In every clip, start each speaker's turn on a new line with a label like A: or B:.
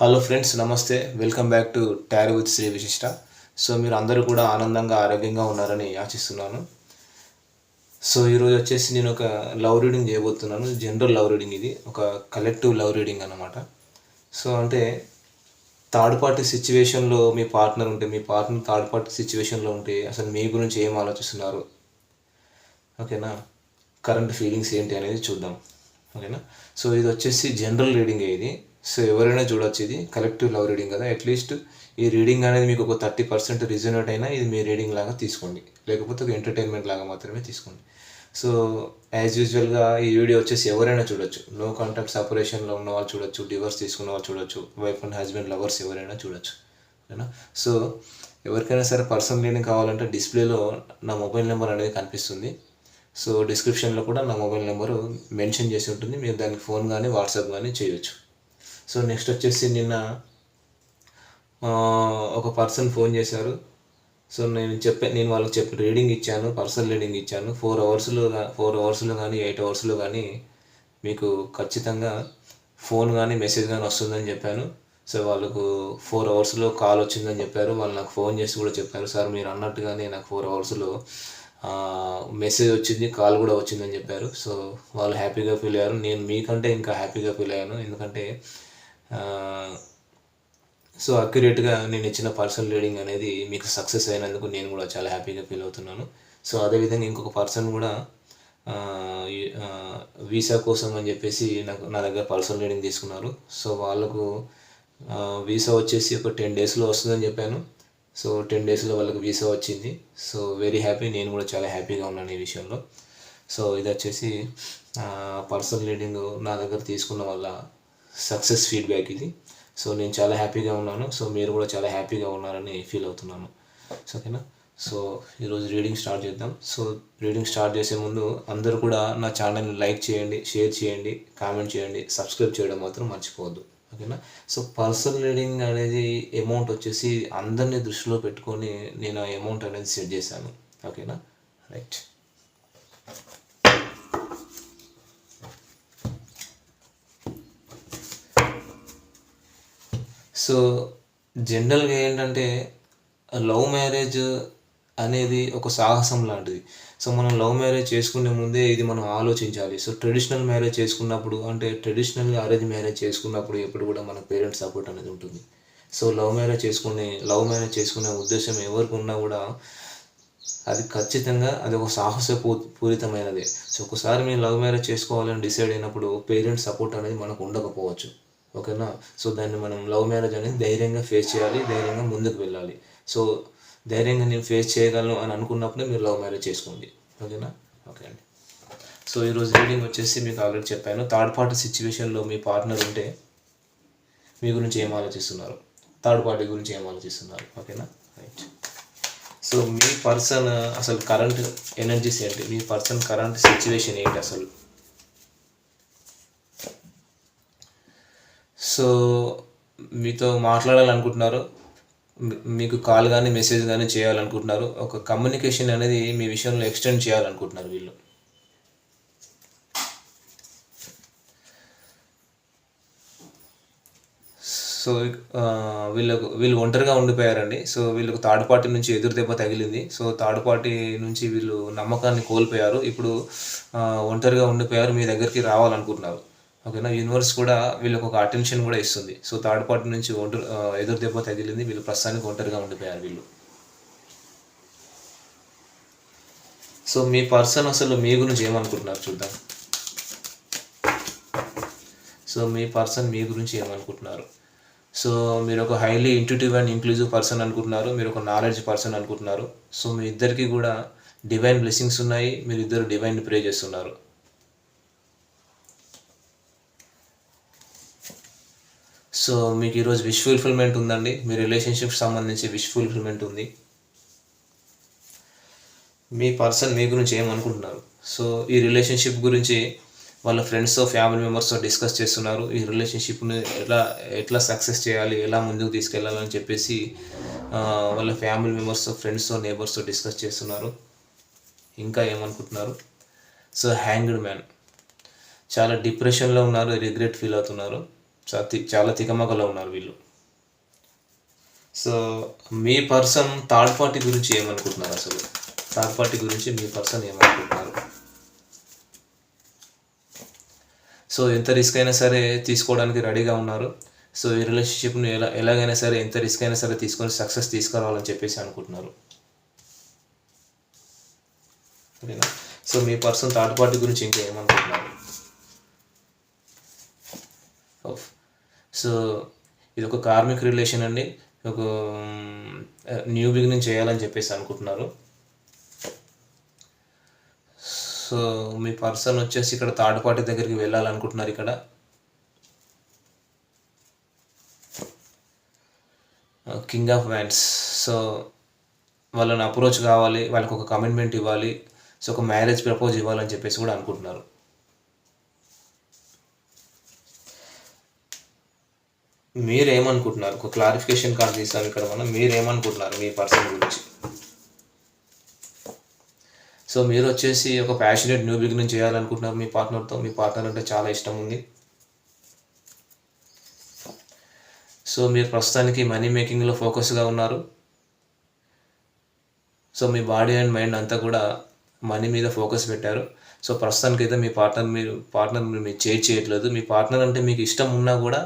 A: Hello friends namaste. Welcome back to tarot with Sri Vishishta so మీరు అందరూ కూడా ఆనందంగా ఆరోగ్యంగా ఉన్నారని ఆశిస్తున్నాను. సో ఈరోజు వచ్చేసి నేను ఒక లవ్ రీడింగ్ చేయబోతున్నాను. జనరల్ లవ్ రీడింగ్ ఇది. ఒక కలెక్టివ్ లవ్ రీడింగ్ అనమాట సో అంటే థర్డ్ పార్టీ సిచ్యువేషన్లో మీ పార్ట్నర్ ఉంటే మీ పార్ట్నర్ థర్డ్ పార్టీ సిచ్యువేషన్లో ఉంటే అసలు మీ గురించి ఏం ఆలోచిస్తున్నారు? ఓకేనా? కరెంట్ ఫీలింగ్స్ ఏంటి అనేది చూద్దాం. ఓకేనా? సో ఇది వచ్చేసి జనరల్ రీడింగ్ ఇది. సో ఎవరైనా చూడొచ్చు ఇది. కలెక్టివ్ లవ్ రీడింగ్ కదా. అట్లీస్ట్ ఈ రీడింగ్ అనేది మీకు ఒక థర్టీ పర్సెంట్ రిజనేట్ అయినా ఇది మీ రీడింగ్ లాగా తీసుకోండి. లేకపోతే ఒక ఎంటర్టైన్మెంట్ లాగా మాత్రమే తీసుకోండి. సో యాజ్ యూజువల్గా ఈ వీడియో వచ్చేసి ఎవరైనా చూడొచ్చు. నో కాంటాక్ట్ సపరేషన్లో ఉన్న వాళ్ళు చూడొచ్చు. డివర్స్ తీసుకున్న వాళ్ళు చూడొచ్చు. వైఫ్ అండ్ హస్బెండ్ లవర్స్ ఎవరైనా చూడొచ్చు. ఓకేనా సో ఎవరికైనా సరే పర్సనల్ రీడింగ్ కావాలంటే డిస్ప్లేలో నా మొబైల్ నెంబర్ అనేది కనిపిస్తుంది. సో డిస్క్రిప్షన్లో కూడా నా మొబైల్ నెంబరు మెన్షన్ చేసి ఉంటుంది. మీరు దానికి ఫోన్ కానీ వాట్సాప్ కానీ చేయొచ్చు. సో నెక్స్ట్ వచ్చేసి నిన్న ఒక పర్సన్ ఫోన్ చేశారు. సో నేను చెప్పే నేను వాళ్ళకి చెప్పి రీడింగ్ ఇచ్చాను పర్సనల్ రీడింగ్ ఇచ్చాను. ఫోర్ అవర్స్లో ఫోర్ అవర్స్లో కానీ ఎయిట్ అవర్స్లో కానీ మీకు ఖచ్చితంగా ఫోన్ కానీ మెసేజ్ కానీ వస్తుందని చెప్పాను. సో వాళ్ళకు ఫోర్ అవర్స్లో కాల్ వచ్చిందని చెప్పారు. వాళ్ళు నాకు ఫోన్ చేసి కూడా చెప్పారు సార్ మీరు అన్నట్టుగానే నాకు ఫోర్ అవర్స్లో మెసేజ్ వచ్చింది కాల్ కూడా వచ్చిందని చెప్పారు. సో వాళ్ళు హ్యాపీగా ఫీల్ అయ్యారు. నేను మీకంటే ఇంకా హ్యాపీగా ఫీల్ అయ్యాను. ఎందుకంటే సో అక్యురేట్గా నేను ఇచ్చిన పర్సనల్ రీడింగ్ అనేది మీకు సక్సెస్ అయినందుకు నేను కూడా చాలా హ్యాపీగా ఫీల్ అవుతున్నాను. సో అదేవిధంగా ఇంకొక పర్సన్ కూడా వీసా కోసం అని చెప్పేసి నాకు నా దగ్గర పర్సనల్ రీడింగ్ తీసుకున్నారు. సో వాళ్ళకు వీసా వచ్చేసి ఒక టెన్ డేస్లో వస్తుందని చెప్పాను. సో టెన్ డేస్లో వాళ్ళకి వీసా వచ్చింది. సో వెరీ హ్యాపీ నేను కూడా చాలా హ్యాపీగా ఉన్నాను ఈ విషయంలో. సో ఇది వచ్చేసి పర్సనల్ రీడింగ్ నా దగ్గర తీసుకున్న వల్ల సక్సెస్ ఫీడ్బ్యాక్ ఇది. సో నేను చాలా హ్యాపీగా ఉన్నాను. సో మీరు కూడా చాలా హ్యాపీగా ఉన్నారని ఫీల్ అవుతున్నాను. ఓకేనా సో ఈరోజు రీడింగ్ స్టార్ట్ చేద్దాం. సో రీడింగ్ స్టార్ట్ చేసే ముందు అందరూ కూడా నా ఛానల్ని లైక్ చేయండి షేర్ చేయండి కామెంట్ చేయండి సబ్స్క్రైబ్ చేయడం మాత్రం మర్చిపోవద్దు. ఓకేనా? సో పర్సనల్ రీడింగ్ అనేది అమౌంట్ వచ్చేసి అందరినీ దృష్టిలో పెట్టుకొని నేను అమౌంట్ అనేది సెట్ చేశాను. ఓకేనా? రైట్ సో జనరల్గా ఏంటంటే లవ్ మ్యారేజ్ అనేది ఒక సాహసం లాంటిది. సో మనం లవ్ మ్యారేజ్ చేసుకునే ముందే ఇది మనం ఆలోచించాలి. సో ట్రెడిషనల్ మ్యారేజ్ చేసుకున్నప్పుడు అంటే ట్రెడిషనల్గా అరేంజ్ మ్యారేజ్ చేసుకున్నప్పుడు ఎప్పుడు కూడా మన పేరెంట్స్ సపోర్ట్ అనేది ఉంటుంది. సో లవ్ మ్యారేజ్ చేసుకునే లవ్ మ్యారేజ్ చేసుకునే ఉద్దేశం ఎవరికి ఉన్నా కూడా అది ఖచ్చితంగా అది ఒక సాహస పూరితమైనదే సో ఒకసారి మేము లవ్ మ్యారేజ్ చేసుకోవాలని డిసైడ్ అయినప్పుడు పేరెంట్స్ సపోర్ట్ అనేది మనకు ఉండకపోవచ్చు. ఓకేనా? సో దాన్ని మనం లవ్ మ్యారేజ్ అనేది ధైర్యంగా ఫేస్ చేయాలి ధైర్యంగా ముందుకు వెళ్ళాలి. సో ధైర్యంగా నేను ఫేస్ చేయగలను అని అనుకున్నప్పుడే మీరు లవ్ మ్యారేజ్ చేసుకోండి. ఓకేనా? ఓకే అండి. సో ఈరోజు రీడింగ్ వచ్చేసి మీకు ఆల్రెడీ చెప్పాను. థర్డ్ పార్టీ సిచ్యువేషన్లో మీ పార్ట్నర్ ఉంటే మీ గురించి ఏం ఆలోచిస్తున్నారు? థర్డ్ పార్టీ గురించి ఏం ఆలోచిస్తున్నారు? ఓకేనా? రైట్. సో మీ పర్సన్ అసలు కరెంట్ ఎనర్జీస్ ఏంటి? మీ పర్సన్ కరెంట్ సిచ్యువేషన్ ఏంటి అసలు? సో మీతో మాట్లాడాలనుకుంటున్నారు. మీకు కాల్ కానీ మెసేజ్ కానీ చేయాలనుకుంటున్నారు. ఒక కమ్యూనికేషన్ అనేది మీ విషయంలో ఎక్స్టెండ్ చేయాలనుకుంటున్నారు వీళ్ళు. సో వీళ్ళకు వీళ్ళు ఒంటరిగా ఉండిపోయారండి. సో వీళ్ళకు థర్డ్ పార్టీ నుంచి ఎదురు దెబ్బ తగిలింది. సో థర్డ్ పార్టీ నుంచి వీళ్ళు నమ్మకాన్ని కోల్పోయారు. ఇప్పుడు ఒంటరిగా ఉండిపోయారు. మీ దగ్గరికి రావాలనుకుంటున్నారు. ఓకేనా? యూనివర్స్ కూడా వీళ్ళకి ఒక అటెన్షన్ కూడా ఇస్తుంది. సో థర్డ్ పార్టీ నుంచి ఒంటరి ఎదురు దెబ్బ తగిలింది. వీళ్ళు ప్రస్తుతానికి ఒంటరిగా ఉండిపోయారు వీళ్ళు. సో మీ పర్సన్ అసలు మీ గురించి ఏమనుకుంటున్నారు చూద్దాం. సో మీ పర్సన్ మీ గురించి ఏమనుకుంటున్నారు? సో మీరు ఒక highly intuitive and inclusive person అనుకుంటున్నారు. మీరు ఒక నాలెడ్జ్ పర్సన్ అనుకుంటున్నారు. సో మీ ఇద్దరికి కూడా డివైన్ బ్లెస్సింగ్స్ ఉన్నాయి. మీరు ఇద్దరు డివైన్ ప్రే చేస్తున్నారు. సో మీకు ఈరోజు విష్ ఫుల్ఫిల్మెంట్ ఉందండి. మీ రిలేషన్షిప్ సంబంధించి విష్ ఫుల్ఫిల్మెంట్ ఉంది. మీ పర్సన్ మీ గురించి ఏమనుకుంటున్నారు సో ఈ రిలేషన్షిప్ గురించి వాళ్ళ ఫ్రెండ్స్తో ఫ్యామిలీ మెంబర్స్తో డిస్కస్ చేస్తున్నారు. ఈ రిలేషన్షిప్ని ఎలా ఎట్లా సక్సెస్ చేయాలి? ఎలా ముందుకు తీసుకెళ్ళాలని చెప్పేసి వాళ్ళ ఫ్యామిలీ మెంబర్స్తో ఫ్రెండ్స్తో నేబర్స్తో డిస్కస్ చేస్తున్నారు. ఇంకా ఏమనుకుంటున్నారు సో హ్యాంగ్డ్ మ్యాన్ చాలా డిప్రెషన్లో ఉన్నారు రిగ్రెట్ ఫీల్ అవుతున్నారు. చాలా తి- చాలా తికమకలో ఉన్నారు వీళ్ళు. సో మీ పర్సన్ థర్డ్ పార్టీ గురించి ఏమనుకుంటున్నారు అసలు? థర్డ్ పార్టీ గురించి మీ పర్సన్ ఏమనుకుంటున్నారు? సో ఎంత రిస్క్ అయినా సరే తీసుకోవడానికి రెడీగా ఉన్నారు. సో ఈ రిలేషన్షిప్ను ఎలా ఎలాగైనా సరే ఎంత రిస్క్ అయినా సరే తీసుకొని సక్సెస్ తీసుకురావాలని చెప్పేసి అనుకుంటున్నారు. ఓకేనా సో మీ పర్సన్ థర్డ్ పార్టీ గురించి ఇంకా ఏమనుకుంటున్నారు? ఓకే సో ఇది ఒక కార్మిక్ రిలేషన్ అండి. ఒక న్యూ బిగినింగ్ చేయాలని చెప్పేసి అనుకుంటున్నారు. సో మీ పర్సన్ వచ్చేసి ఇక్కడ థర్డ్ పార్టీ దగ్గరికి వెళ్ళాలనుకుంటున్నారు ఇక్కడ. కింగ్ ఆఫ్ వ్యాండ్స్ సో వాళ్ళని అప్రోచ్ కావాలి వాళ్ళకి ఒక కమిట్మెంట్ ఇవ్వాలి సో ఒక మ్యారేజ్ ప్రపోజ్ ఇవ్వాలని చెప్పేసి కూడా అనుకుంటున్నారు. మీరు ఏమనుకుంటున్నారు ఒక క్లారిఫికేషన్ కార్డ్ తీసాం ఇక్కడ మనం మీరేమనుకుంటున్నారు మీ పర్సన్ గురించి? సో మీరు వచ్చేసి ఒక ప్యాషనేట్ న్యూ బిగినింగ్ చేయాలనుకుంటున్నారు మీ పార్ట్నర్తో మీ పార్ట్నర్ అంటే చాలా ఇష్టం ఉంది. సో మీరు ప్రస్తుతానికి మనీ మేకింగ్లో ఫోకస్గా ఉన్నారు. సో మీ బాడీ అండ్ మైండ్ అంతా కూడా మనీ మీద ఫోకస్ పెట్టారు. సో ప్రస్తుతానికి అయితే మీ పార్ట్నర్ మీరు పార్ట్నర్ మీరు చేంజ్ చేయట్లేదు మీ పార్ట్నర్ అంటే మీకు ఇష్టం ఉన్నా కూడా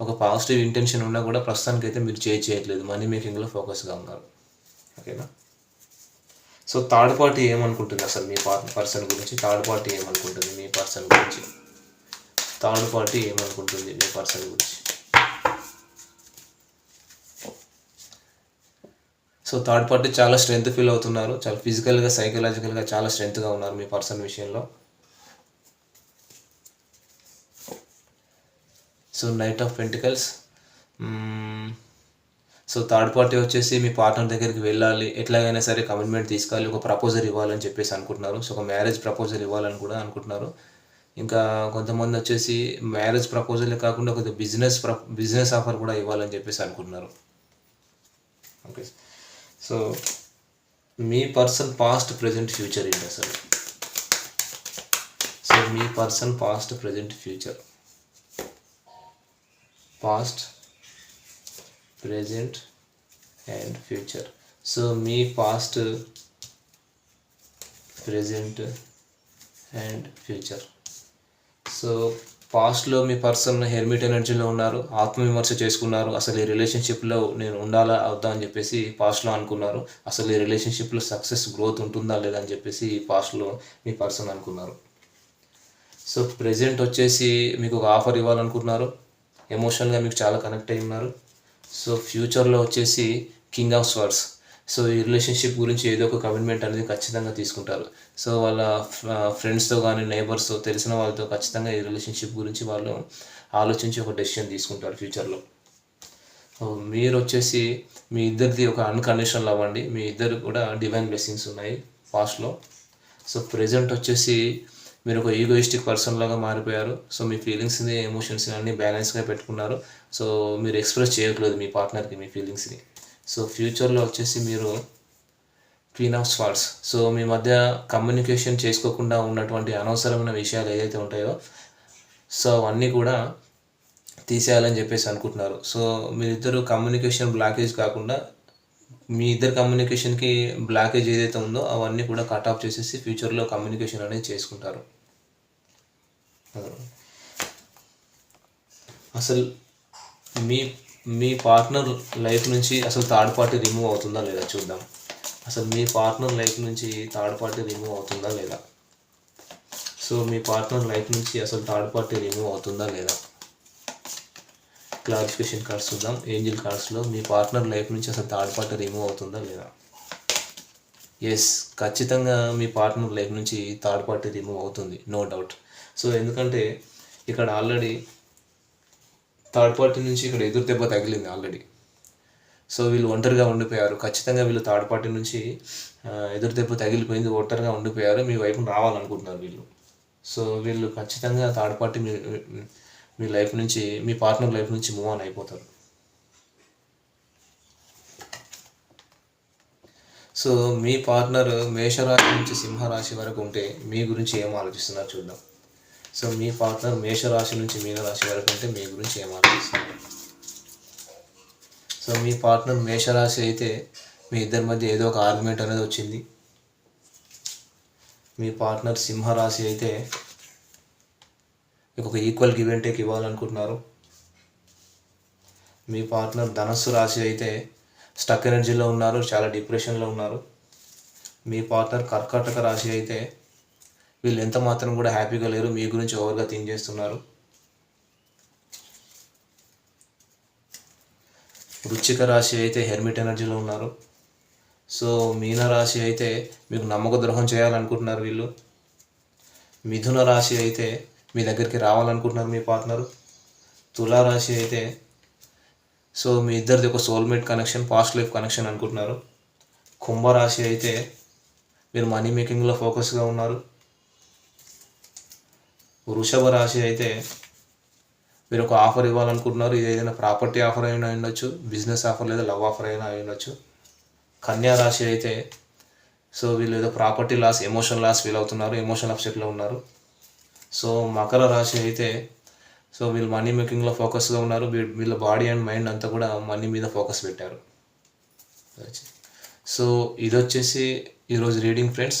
A: ఒక పాజిటివ్ ఇంటెన్షన్ ఉన్నా కూడా ప్రస్తుతానికి అయితే మీరు చేంజ్ చేయట్లేదు. మనీ మేకింగ్లో ఫోకస్గా ఉన్నారు. ఓకేనా సో థర్డ్ పార్టీ ఏమనుకుంటుంది అసలు మీ పర్సన్ గురించి? థర్డ్ పార్టీ ఏమనుకుంటుంది మీ పర్సన్ గురించి? థర్డ్ పార్టీ ఏమనుకుంటుంది మీ పర్సన్ గురించి? సో థర్డ్ పార్టీ చాలా స్ట్రెంత్ ఫీల్ అవుతున్నారు. చాలా ఫిజికల్గా సైకలాజికల్గా చాలా స్ట్రెంత్గా ఉన్నారు మీ పర్సన్ విషయంలో. So knight of pentacles so third party వచ్చేసి మీ పార్ట్నర్ దగ్గరికి వెళ్ళాలి. ఎట్లాగైనా సరే కమిట్మెంట్ తీసుకోవాలి ఒక ప్రపోజల్ ఇవ్వాలని చెప్పేసి అనుకుంటున్నారు. సో ఒక మ్యారేజ్ ప్రపోజల్ ఇవ్వాలని కూడా అనుకుంటున్నారు. ఇంకా కొంతమంది వచ్చేసి మ్యారేజ్ ప్రపోజలే కాకుండా ఒక బిజినెస్ ప్ర బిజినెస్ ఆఫర్ కూడా ఇవ్వాలని చెప్పేసి అనుకుంటున్నారు. ఓకే సో మీ పర్సన్ పాస్ట్ ప్రజెంట్ ఫ్యూచర్ ఏంటి అసలు? So me person past present future past present and future so me past present and future so పాస్ట్లో మీ పర్సన్ హెల్మెట్ ఎనర్జీలో ఉన్నారు ఆత్మవిమర్శ చేసుకున్నారు అసలు ఈ రిలేషన్షిప్లో నేను ఉండాలా అవుతా అని చెప్పేసి పాస్ట్లో అనుకున్నారు అసలు ఈ రిలేషన్షిప్లో సక్సెస్ గ్రోత్ ఉంటుందా లేదా అని చెప్పేసి పాస్ట్లో మీ పర్సన్ అనుకున్నారు. సో ప్రజెంట్ వచ్చేసి మీకు ఒక ఆఫర్ ఇవ్వాలనుకున్నారు ఎమోషనల్గా మీకు చాలా కనెక్ట్ అయి ఉన్నారు. సో ఫ్యూచర్లో వచ్చేసి కింగ్ ఆఫ్ స్వర్డ్స్. సో ఈ రిలేషన్షిప్ గురించి ఏదో ఒక కమిట్మెంట్ అనేది ఖచ్చితంగా తీసుకుంటారు. సో వాళ్ళ ఫ్రెండ్స్తో కానీ నైబర్స్తో తెలిసిన వాళ్ళతో ఖచ్చితంగా ఈ రిలేషన్షిప్ గురించి వాళ్ళు ఆలోచించి ఒక డెసిషన్ తీసుకుంటారు ఫ్యూచర్లో. సో మీరు వచ్చేసి మీ ఇద్దరిది ఒక అన్కండిషనల్ అవ్వండి మీ ఇద్దరు కూడా డివైన్ బ్లెస్సింగ్స్ ఉన్నాయి పాస్ట్లో. సో ప్రజెంట్ వచ్చేసి మీరు ఒక ఈగోయిస్టిక్ పర్సన్ లాగా మారిపోయారు. సో మీ ఫీలింగ్స్ని ఎమోషన్స్ని అన్ని బ్యాలెన్స్గా పెట్టుకున్నారు. సో మీరు ఎక్స్ప్రెస్ చేయట్లేదు మీ పార్ట్నర్కి మీ ఫీలింగ్స్ని సో ఫ్యూచర్లో వచ్చేసి మీరు క్వీన్ ఆఫ్ స్వార్డ్స్ సో మీ మధ్య కమ్యూనికేషన్ చేసుకోకుండా ఉన్నటువంటి అనవసరమైన విషయాలు ఏదైతే ఉంటాయో సో అవన్నీ కూడా తీసేయాలని చెప్పేసి అనుకుంటున్నారు. సో మీరిద్దరు కమ్యూనికేషన్ బ్లాకేజ్ కాకుండా మీ ఇద్దరు కమ్యూనికేషన్కి బ్లాకేజ్ ఏదైతే ఉందో అవన్నీ కూడా కట్ ఆఫ్ చేసేసి ఫ్యూచర్లో కమ్యూనికేషన్ అనేది చేసుకుంటారు. అసలు మీ మీ పార్ట్నర్ లైఫ్ నుంచి అసలు థర్డ్ పార్టీ రిమూవ్ అవుతుందా లేదా చూద్దాం. అసలు మీ పార్ట్నర్ లైఫ్ నుంచి థర్డ్ పార్టీ రిమూవ్ అవుతుందా లేదా? సో మీ పార్ట్నర్ లైఫ్ నుంచి అసలు థర్డ్ పార్టీ రిమూవ్ అవుతుందా లేదా? క్లారిఫికేషన్ కార్డ్స్ చూద్దాం. ఏంజిల్ కార్డ్స్లో మీ పార్ట్నర్ లైఫ్ నుంచి అసలు థర్డ్ పార్టీ రిమూవ్ అవుతుందా లేదా? ఎస్ ఖచ్చితంగా మీ పార్ట్నర్ లైఫ్ నుంచి థర్డ్ పార్టీ రిమూవ్ అవుతుంది. నో డౌట్ సో ఎందుకంటే ఇక్కడ ఆల్రెడీ థర్డ్ పార్టీ నుంచి ఇక్కడ ఎదురు దెబ్బ తగిలింది ఆల్రెడీ. సో వీళ్ళు ఒంటరిగా ఉండిపోయారు. ఖచ్చితంగా వీళ్ళు థర్డ్ పార్టీ నుంచి ఎదురు దెబ్బ తగిలిపోయింది ఒంటరిగా ఉండిపోయారు. మీ వైపు రావాలనుకుంటున్నారు వీళ్ళు. సో వీళ్ళు ఖచ్చితంగా థర్డ్ పార్టీ మీ మీ లైఫ్ నుంచి మీ పార్ట్నర్ లైఫ్ నుంచి మూవ్ ఆన్ అయిపోతారు. సో మీ పార్ట్నర్ మేషరాశి నుంచి సింహరాశి వరకు ఉంటే మీ గురించి ఏం ఆలోచిస్తున్నారు చూద్దాం. సో మీ పార్ట్నర్ మేషరాశి నుంచి మీనరాశి వరకు అంటే మీ గురించి ఏం సో మీ పార్ట్నర్ మేషరాశి అయితే మీ ఇద్దరి మధ్య ఏదో ఒక ఆర్గ్యుమెంట్ అనేది వచ్చింది. మీ పార్ట్నర్ సింహరాశి అయితే మీకు ఒక ఈక్వల్ గివ్ అండ్ టేక్ ఇవ్వాలనుకుంటున్నారు. మీ పార్ట్నర్ ధనస్సు రాశి అయితే స్టక్ ఎనర్జీలో ఉన్నారు చాలా డిప్రెషన్లో ఉన్నారు. మీ పార్ట్నర్ కర్కాటక రాశి అయితే వీళ్ళు ఎంత మాత్రం కూడా హ్యాపీగా లేరు మీ గురించి ఓవర్గా థింక్ చేస్తున్నారు. వృచ్చిక రాశి అయితే హెర్మిట్ ఎనర్జీలో ఉన్నారు. సో మీన రాశి అయితే మీకు నమ్మక ద్రోహం చేయాలనుకుంటున్నారు వీళ్ళు. మిథున రాశి అయితే మీ దగ్గరికి రావాలనుకుంటున్నారు మీ పార్ట్నరు. తులారాశి అయితే సో మీ ఇద్దరిది ఒక soulmate connection past life connection అనుకుంటున్నారు. కుంభరాశి అయితే మీరు మనీ మేకింగ్లో ఫోకస్గా ఉన్నారు. వృషభ రాశి అయితే మీరు ఒక ఆఫర్ ఇవ్వాలనుకుంటున్నారు. ఇది ఏదైనా ప్రాపర్టీ ఆఫర్ అయినా ఉండొచ్చు బిజినెస్ ఆఫర్ లేదా లవ్ ఆఫర్ అయినా అయి ఉండొచ్చు. కన్యా రాశి అయితే సో వీళ్ళు ఏదో property loss emotion loss feel అవుతున్నారు ఎమోషన్ అప్సెట్లో ఉన్నారు. సో మకర రాశి అయితే సో వీళ్ళు మనీ మేకింగ్లో ఫోకస్గా ఉన్నారు. వీళ్ళ బాడీ అండ్ మైండ్ అంతా కూడా మనీ మీద ఫోకస్ పెట్టారు. సో ఇది వచ్చేసి ఈరోజు రీడింగ్ ఫ్రెండ్స్.